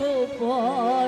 স্বার্থপর